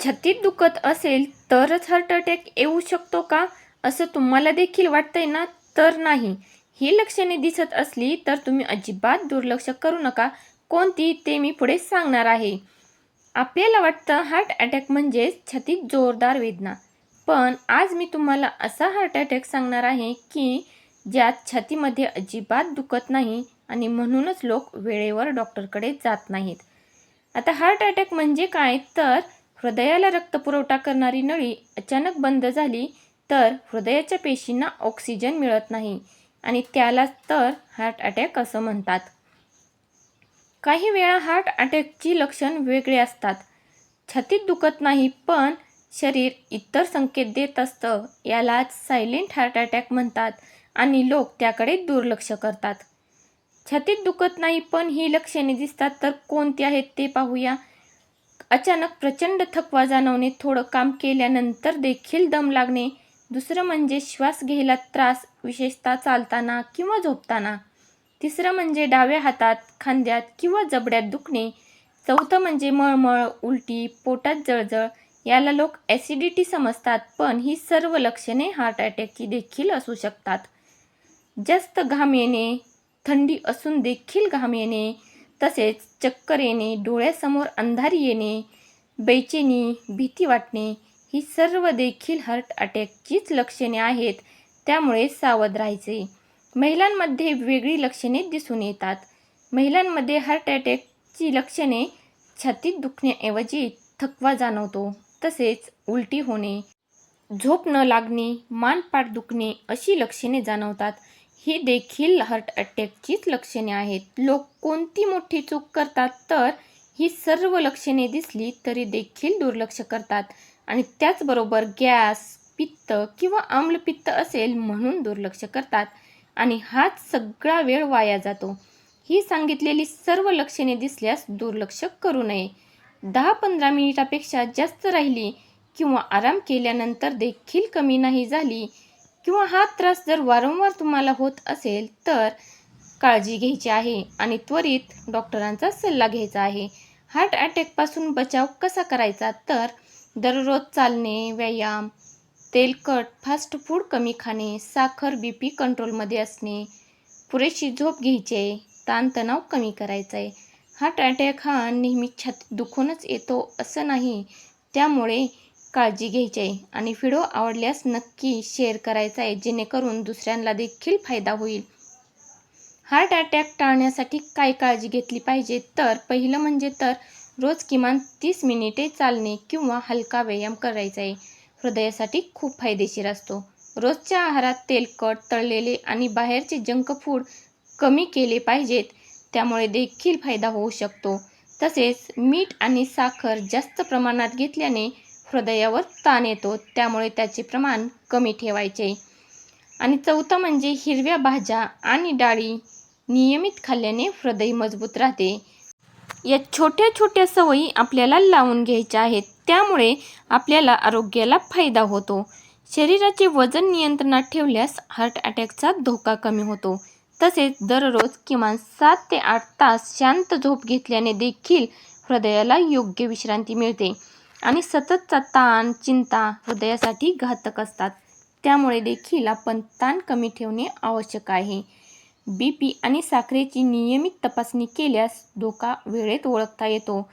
छातीत दुखत असेल तरच हार्ट अटॅक येऊ शकतो का? असं तुम्हाला देखील वाटतंय ना? तर नाही. ही लक्षणे दिसत असली तर तुम्ही अजिबात दुर्लक्ष करू नका. कोणती ते मी पुढे सांगणार आहे. आपल्याला वाटतं हार्ट अटॅक म्हणजेच छातीत जोरदार वेदना. पण आज मी तुम्हाला असा हार्ट अटॅक सांगणार आहे की ज्यात छातीमध्ये अजिबात दुखत नाही आणि म्हणूनच लोक वेळेवर डॉक्टरकडे जात नाहीत. आता हार्ट अटॅक म्हणजे काय? तर हृदयाला रक्तपुरवठा करणारी नळी अचानक बंद झाली तर हृदयाच्या पेशींना ऑक्सिजन मिळत नाही आणि त्यालाच तर हार्ट अटॅक असं म्हणतात. काही वेळा हार्ट अटॅकची लक्षण वेगळे असतात. छातीत दुखत नाही पण शरीर इतर संकेत देत असतं यालाच सायलेंट हार्ट अटॅक म्हणतात आणि लोक त्याकडे दुर्लक्ष करतात. छातीत दुखत नाही पण ही लक्षणे दिसतात तर कोणती आहेत ते पाहूया. अचानक प्रचंड थकवा जाणवणे थोडं काम केल्यानंतर देखील दम लागणे दुसरं म्हणजे श्वास घ्यायला त्रास विशेषतः चालताना किंवा झोपताना. तिसरं म्हणजे डाव्या हातात खांद्यात किंवा जबड्यात दुखणे. चौथं म्हणजे मळमळ उलटी पोटात जळजळ याला लोक ॲसिडिटी समजतात पण ही सर्व लक्षणे हार्ट अटॅकची देखील असू शकतात. जास्त घाम येणे थंडी असून देखील घाम येणे तसेच चक्कर येणे डोळ्यासमोर अंधारी येणे बेचैनी भीती वाटणे ही सर्व देखील हार्ट अटॅकचीच लक्षणे आहेत. त्यामुळे सावध राहायचे. महिलांमध्ये वेगळी लक्षणे दिसून येतात. महिलांमध्ये हार्ट अटॅकची लक्षणे छातीत दुखण्याऐवजी थकवा जाणवतो तसेच उलटी होणे झोप न लागणे मानपाट दुखणे अशी लक्षणे जाणवतात. ही देखील हार्ट अटॅकचीच लक्षणे आहेत. लोक कोणती मोठी चूक करतात तर ही सर्व लक्षणे दिसली तरी देखील दुर्लक्ष करतात. आणि त्याचबरोबर गॅस पित्त किंवा आम्लपित्त असेल म्हणून दुर्लक्ष करतात. आणि हाच सगळा वेळ वाया जातो. ही सांगितलेली सर्व लक्षणे दिसल्यास दुर्लक्ष करू नये. दहा पंधरा मिनिटापेक्षा जास्त राहिली किंवा आराम केल्यानंतर देखील कमी नाही झाली किंवा हा त्रास जर वारंवार तुम्हाला होत असेल तर काळजी घ्यायची आहे आणि त्वरित डॉक्टरांचा सल्ला घ्यायचा आहे. हार्ट अटॅकपासून बचाव कसा करायचा? तर दररोज चालणे व्यायाम तेलकट फास्ट फूड कमी खाणे साखर बी पी कंट्रोलमध्ये असणे पुरेशी झोप घ्यायची आहे ताणतणाव कमी करायचा. आहे हार्ट अटॅक हा नेहमी छाती दुखूनच येतो असं नाही. त्यामुळे काळजी घ्यायची आहे. आणि व्हिडिओ आवडल्यास नक्की शेअर करायचा आहे जेणेकरून दुसऱ्यांना देखील फायदा होईल. हार्ट अटॅक टाळण्यासाठी काय काळजी घेतली पाहिजे? तर पहिलं म्हणजे तर रोज किमान तीस मिनिटे चालणे किंवा हलका व्यायाम करायचा आहे. हृदयासाठी खूप फायदेशीर असतो. रोजच्या आहारात तेलकट तळलेले आणि बाहेरचे जंक फूड कमी केले पाहिजेत. त्यामुळे देखील फायदा होऊ शकतो. तसेच मीठ आणि साखर जास्त प्रमाणात घेतल्याने हृदयावर ताण येतो त्यामुळे त्याचे प्रमाण कमी ठेवायचे. आणि चौथं म्हणजे हिरव्या भाज्या आणि डाळी नियमित खाल्ल्याने हृदय मजबूत राहते. या छोट्या छोट्या सवयी आपल्याला लावून घ्यायच्या आहेत त्यामुळे आपल्याला आरोग्याला फायदा होतो. शरीराचे वजन नियंत्रणात ठेवल्यास हार्ट अटॅकचा धोका कमी होतो. तसेच दररोज किमान सात ते आठ तास शांत झोप घेतल्याने देखील हृदयाला योग्य विश्रांती मिळते. आणि सततचा ताण चिंता हृदयासाठी घातक असतात. त्यामुळे देखील आपण ताण कमी ठेवणे आवश्यक आहे. बी पी आणि साखरेची नियमित तपासणी केल्यास धोका वेळेत ओळखता येतो.